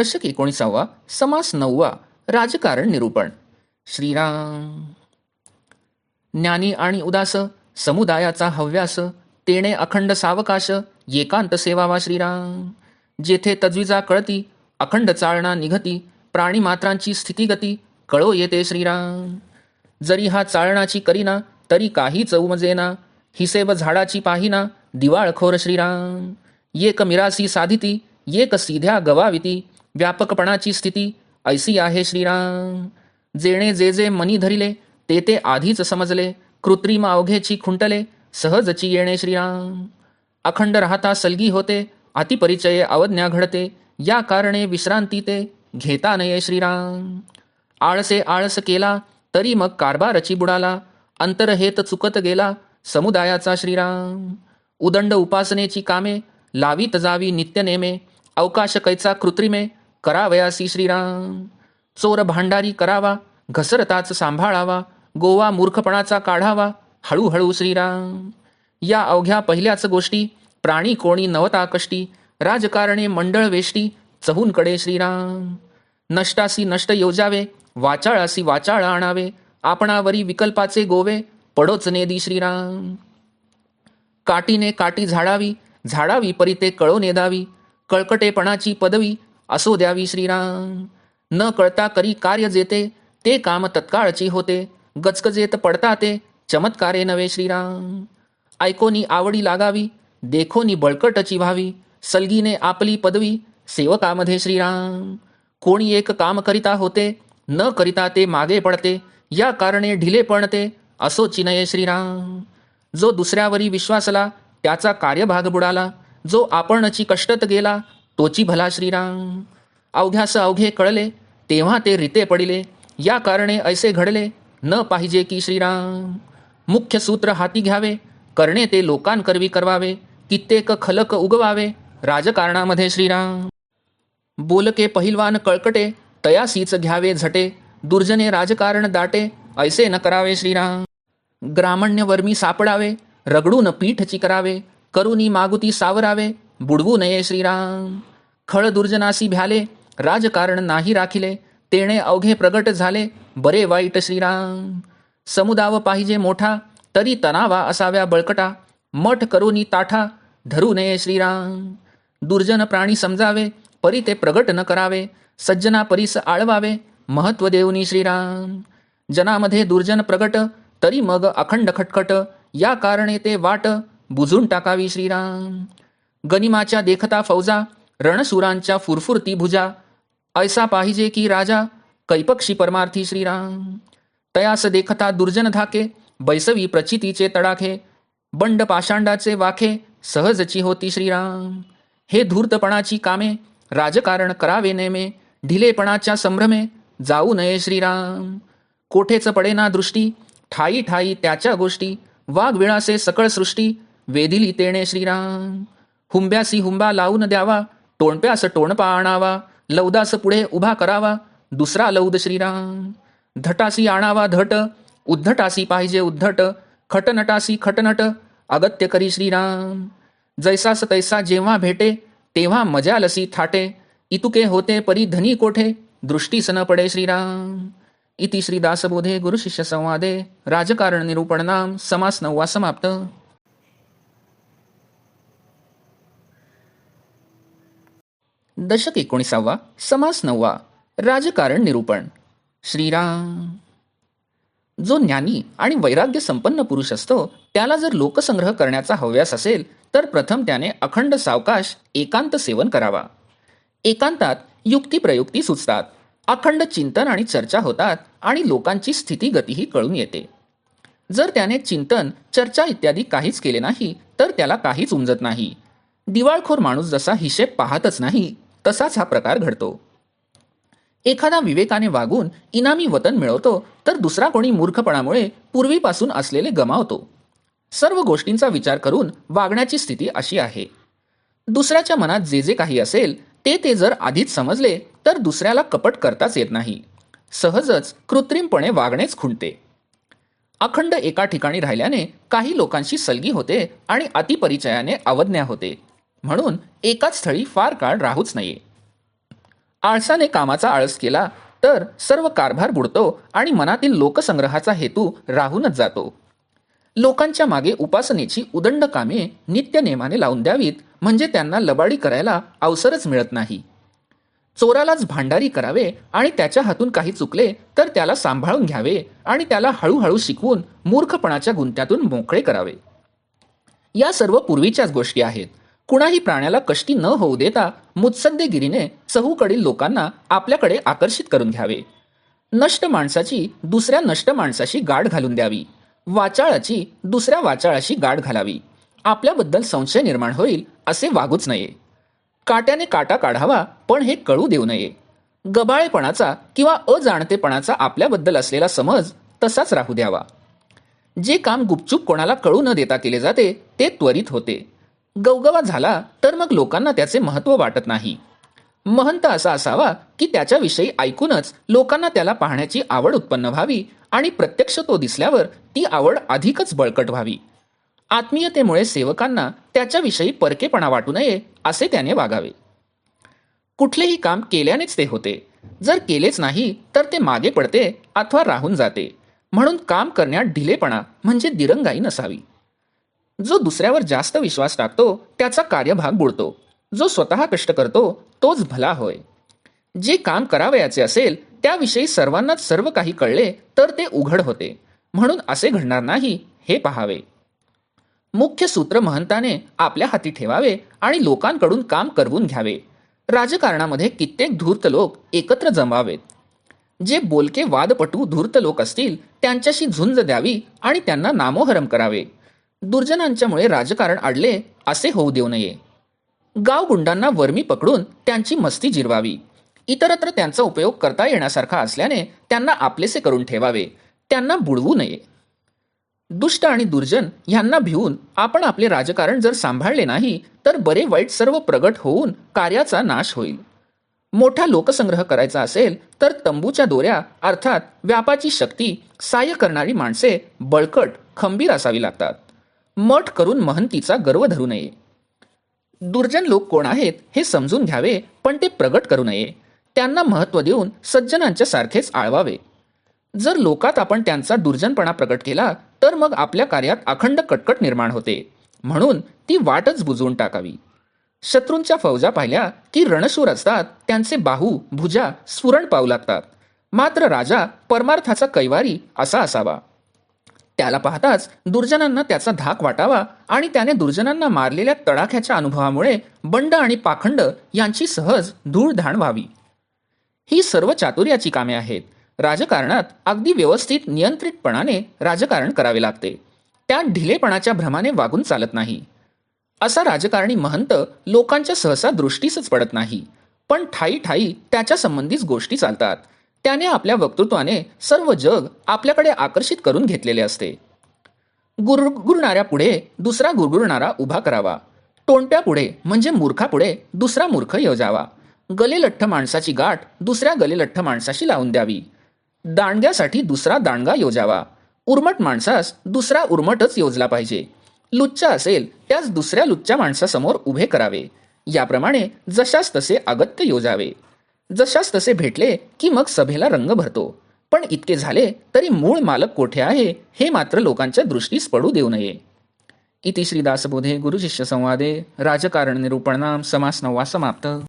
दशक एकोणीसावा समास नववा राजकारण निरूपण. श्रीराम. ज्ञानी आणि उदास समुदायाचा हव्यास तेणे अखंड सावकाश एकांत सेवावा श्रीराम. जेथे तजविजा कळती अखंड चालना निघती प्राणीमात्रांची स्थितीगती कळो येते श्रीराम. जरी हा चाळणाची करीना तरी काहीच उमजेना हिसेब झाडाची पाहिना दिवाळखोर श्रीराम. एक मिरासी साधिती एक सीध्या गवाविती व्यापकपणाची स्थिती ऐसी आहे श्रीराम. जेणे जे जे मनी धरिले ते ते आधीच समजले. कृत्रिम अवघेची खुंटले सहजची येणे श्रीराम. अखंड राहता सलगी होते अतिपरिचय अवज्ञा घडते. या कारणे विश्रांती ते घेता नये श्रीराम. आळसे आळस केला तरी मग कारभारची बुडाला. अंतरहेत चुकत गेला समुदायाचा श्रीराम. उदंड उपासनेची कामे लावीत जावी नित्यनेमे अवकाश कैचा कृत्रिमे करावयासी श्रीराम. चोर भांडारी करावा घसरताच सांभाळावा गोवा मूर्खपणाचा काढावा हळूहळू श्रीराम. या अवघ्या पहिल्याच गोष्टी प्राणी कोणी नवता कष्टी राजकारणे मंडळ वेष्टी चहूनकडे श्रीराम. नष्टासी नष्ट योजावे वाचाळासी वाचाळ आणावे आपणावरी विकल्पाचे गोवे पडोच नेदी श्रीराम. काटीने काटी झाडावी झाडावी परी ते कळो नेदावी कळकटेपणाची पदवी असो द्यावी श्रीराम. न कळता करी कार्य जेते ते काम तत्काळची होते. गचकजेत पडता ते चमत्कारे नवे श्रीराम. ऐकोनी आवडी लागावी देखोनी बळकटची व्हावी सलगीने आपली पदवी सेवकामध्ये श्रीराम. कोणी एक काम करिता होते न करिता ते मागे पडते. या कारणे ढिले पणते असो चिनये श्रीराम. जो दुसऱ्यावरी विश्वासला त्याचा कार्यभाग बुडाला. जो आपणची कष्टत गेला तोची भला श्रीराम. अवघ्यास अवघे कळले तेव्हा ते रिते पडिले. या कारणे ऐसे घडले न पाहिजे की श्रीराम. मुख्य सूत्र हाती घ्यावे करणे ते लोकांकरवी करवावे कित्येक खलक उगवावे राजकारणामध्ये श्रीराम. बोलके पहिलवान कळकटे तयासीच घ्यावे झटे दुर्जने राजकारण दाटे ऐसे न करावे श्रीराम. ग्रामण्य वर्मी सापडावे रगडून पीठची करावे करुनी मागुती सावरावे बुडवू नये श्रीराम. खळ दुर्जनासी भ्याले राजकारण नाही राखिले तेणे अवघे प्रगट झाले बरे वाईट श्रीराम. समुदाव पाहिजे मोठा तरी तणावा असाव्या बळकटा मठ करूनी ताठा धरू नये श्रीराम. दुर्जन प्राणी समजावे परी ते प्रगट न करावे सज्जना परीस आळवावे महत्त्व देऊनी श्रीराम. जनामध्ये दुर्जन प्रगट तरी मग अखंड खटखट या कारणे ते वाट बुजून टाकावी श्रीराम. गनिमाच्या देखता फौजा रणसुरांच्या फुरफुरती भुजा ऐसा पाहिजे की राजा कैपक्षी परमार्थी श्रीराम. तयास देखता दुर्जन धाके बैसवी प्रचितीचे तडाखे बंड पाषांडाचे वाखे सहजची होती श्रीराम. हे धूर्तपणाची कामे राजकारण करावे नेमे ढिलेपणाच्या संभ्रमे जाऊ नये श्रीराम. कोठेच पडेना दृष्टी ठाई ठाई त्याच्या गोष्टी वाघविळासे सकळ सृष्टी वेदिली तेणे श्रीराम. हुंब्यासी हुंबा लावून द्यावा टोणप्यास टोणपा आणावा लौदास पुढे उभा करावा दुसरा लौद श्रीराम. धटासी आणावा धट उद्धटासी पाहिजे उद्धट खटनटासी खटनट अगत्य करी श्रीराम. जैसास तैसा जेव्हा भेटे तेव्हा मजालसी थाटे इतुके होते परी धनी कोठे दृष्टीस न पडे श्रीराम. इति श्रीदासबोधे गुरुशिष्य संवादे राजकारण निरूपण नाम समास नववा समाप्त. दशक एकोणीसावा समास नववा राजकारण निरूपण. श्रीराम. जो ज्ञानी आणि वैराग्य संपन्न पुरुष असतो त्याला जर लोकसंग्रह करण्याचा हव्यास असेल तर प्रथम त्याने अखंड सावकाश एकांत सेवन करावा. एकांतात युक्तिप्रयुक्ती सुचतात अखंड चिंतन आणि चर्चा होतात आणि लोकांची स्थिती गतीही कळून येते. जर त्याने चिंतन चर्चा इत्यादी काहीच केले नाही तर त्याला काहीच उमजत नाही. दिवाळखोर माणूस जसा हिशेब पाहतच नाही तसाच हा प्रकार घडतो. एखादा विवेकाने वागून इनामी वतन मिळवतो तर दुसरा कोणी मूर्खपणामुळे पूर्वीपासून असलेले गमावतो. सर्व गोष्टींचा विचार करून वागण्याची स्थिती अशी आहे. दुसऱ्याच्या मनात जे जे काही असेल ते ते जर आधीच समजले तर दुसऱ्याला कपट करताच येत नाही. सहजच कृत्रिमपणे वागणेच खुंटते. अखंड एका ठिकाणी राहिल्याने काही लोकांशी सलगी होते आणि अतिपरिचयाने अवज्ञा होते. म्हणून एकाच स्थळी फार काळ राहूच नये आळसाने कामाचा आळस केला तर सर्व कारभार बुडतो आणि मनातील लोकसंग्रहाचा हेतू राहूनच जातो. लोकांच्या मागे उपासनेची उदंड कामे नित्य नेमाने लावून द्यावीत म्हणजे त्यांना लबाडी करायला अवसरच मिळत नाही. चोरालाच भांडारी करावे आणि त्याच्या हातून काही चुकले तर त्याला सांभाळून घ्यावे आणि त्याला हळूहळू शिकवून मूर्खपणाच्या गुंत्यातून मोकळे करावे. या सर्व पूर्वीच्याच गोष्टी आहेत. कुणाही प्राण्याला कष्टी न होऊ देता मुत्सद्देगिरीने चहूकडील लोकांना आपल्याकडे आकर्षित करून घ्यावे. नष्ट माणसाची दुसऱ्या नष्ट माणसाशी गाठ घालून द्यावी. वाचाळाची दुसऱ्या वाचाळाशी गाठ घालावी. आपल्याबद्दल संशय निर्माण होईल असे वागूच नये. काट्याने काटा काढावा पण हे कळू देऊ नये. गबाळेपणाचा किंवा अजाणतेपणाचा आपल्याबद्दल असलेला समज तसाच राहू द्यावा. जे काम गुपचूप कोणाला कळू न देता केले जाते ते त्वरित होते. गवगवा झाला तर मग लोकांना त्याचे महत्त्व वाटत नाही. महंत असा असावा की त्याच्याविषयी ऐकूनच लोकांना त्याला पाहण्याची आवड उत्पन्न व्हावी आणि प्रत्यक्ष तो दिसल्यावर ती आवड अधिकच बळकट व्हावी. आत्मीयतेमुळे सेवकांना त्याच्याविषयी परकेपणा वाटू नये असे त्याने वागावे. कुठलेही काम केल्यानेच ते होते. जर केलेच नाही तर ते मागे पडते अथवा राहून जाते. म्हणून काम करण्यात ढिलेपणा म्हणजे दिरंगाई नसावी. जो दुसऱ्यावर जास्त विश्वास टाकतो त्याचा कार्यभाग बुडतो. जो स्वतः कष्ट करतो तोच भला होय. जे काम करावयाचे असेल त्याविषयी सर्वांनाच सर्व काही कळले तर ते उघड होते. म्हणून असे घडणार नाही हे पहावे. मुख्य सूत्र महंताने आपल्या हाती ठेवावे आणि लोकांकडून काम करवून घ्यावे. राजकारणामध्ये कित्येक धूर्त लोक एकत्र जमावेत. जे बोलके वादपटू धूर्त लोक असतील त्यांच्याशी झुंज द्यावी आणि त्यांना नामोहरम करावे. दुर्जनांच्यामुळे राजकारण अडले असे होऊ देऊ नये. गावगुंडांना वर्मी पकडून त्यांची मस्ती जिरवावी. इतरत्र त्यांचा उपयोग करता येण्यासारखा असल्याने त्यांना आपलेसे करून ठेवावे. त्यांना बुडवू नये. दुष्ट आणि दुर्जन ह्यांना भिवून आपण आपले राजकारण जर सांभाळले नाही तर बरे वाईट सर्व प्रगट होऊन कार्याचा नाश होईल. मोठा लोकसंग्रह करायचा असेल तर तंबूच्या दोऱ्या अर्थात व्यापाची शक्ती साह्य करणारी माणसे बळकट खंबीर असावी लागतात. मठ करून महंतीचा गर्व धरू नये. दुर्जन लोक कोण आहेत हे समजून घ्यावे पण ते प्रगट करू नये. त्यांना महत्त्व देऊन सज्जनांच्या सारखेच आळवावे. जर लोकात आपण त्यांचा दुर्जनपणा प्रकट केला तर मग आपल्या कार्यात अखंड कटकट निर्माण होते. म्हणून ती वाटच बुजवून टाकावी. शत्रूंच्या फौजा पाहिल्या की रणशूर असतात त्यांचे बाहू भुजा स्फुरण पाहू लागतात. मात्र राजा परमार्थाचा कैवारी असा असावा. त्याला पाहताच दुर्जनांना त्याचा धाक वाटावा आणि त्याने दुर्जनांना मारलेल्या तडाख्याच्या अनुभवामुळे बंड आणि पाखंड यांची सहज धूळधाण व्हावी. ही सर्व चातुर्याची कामे आहेत. राजकारणात अगदी व्यवस्थित नियंत्रितपणाने राजकारण करावे लागते. त्या ढिलेपणाच्या भ्रमाने वागून चालत नाही. असा राजकारणी महंत लोकांच्या सहसा दृष्टीसच पडत नाही. पण ठाई ठाई त्याच्या संबंधीच गोष्टी चालतात. त्याने आपल्या वक्तृत्वाने सर्व जग आपल्याकडे आकर्षित करून घेतलेले असते. गुरगुरणाऱ्या पुढे दुसरा गुरगुरणारा उभा करावा. टोणप्यापुढे म्हणजे मूर्खापुढे दुसरा मूर्ख योजावा. गलेलठ्ठ माणसाची गाठ दुसऱ्या गलेलठ्ठ माणसाशी लावून द्यावी. दांडग्यासाठी दुसरा दांडगा योजावा. उर्मट माणसास दुसरा उर्मटच योजला पाहिजे. लुच्चा असेल त्यास दुसऱ्या लुच्च्या माणसासमोर उभे करावे. याप्रमाणे जशास तसे अगत्य योजावे. जशास तसे भेटले की मग सभेला रंग भरतो. पण इतके झाले तरी मूळ मालक कोठे आहे हे मात्र लोकांच्या दृष्टीस पडू देऊ नये. इति श्रीदासबोधे गुरुशिष्य संवादे. राजकारण निरूपणाम समास नववा समाप्त.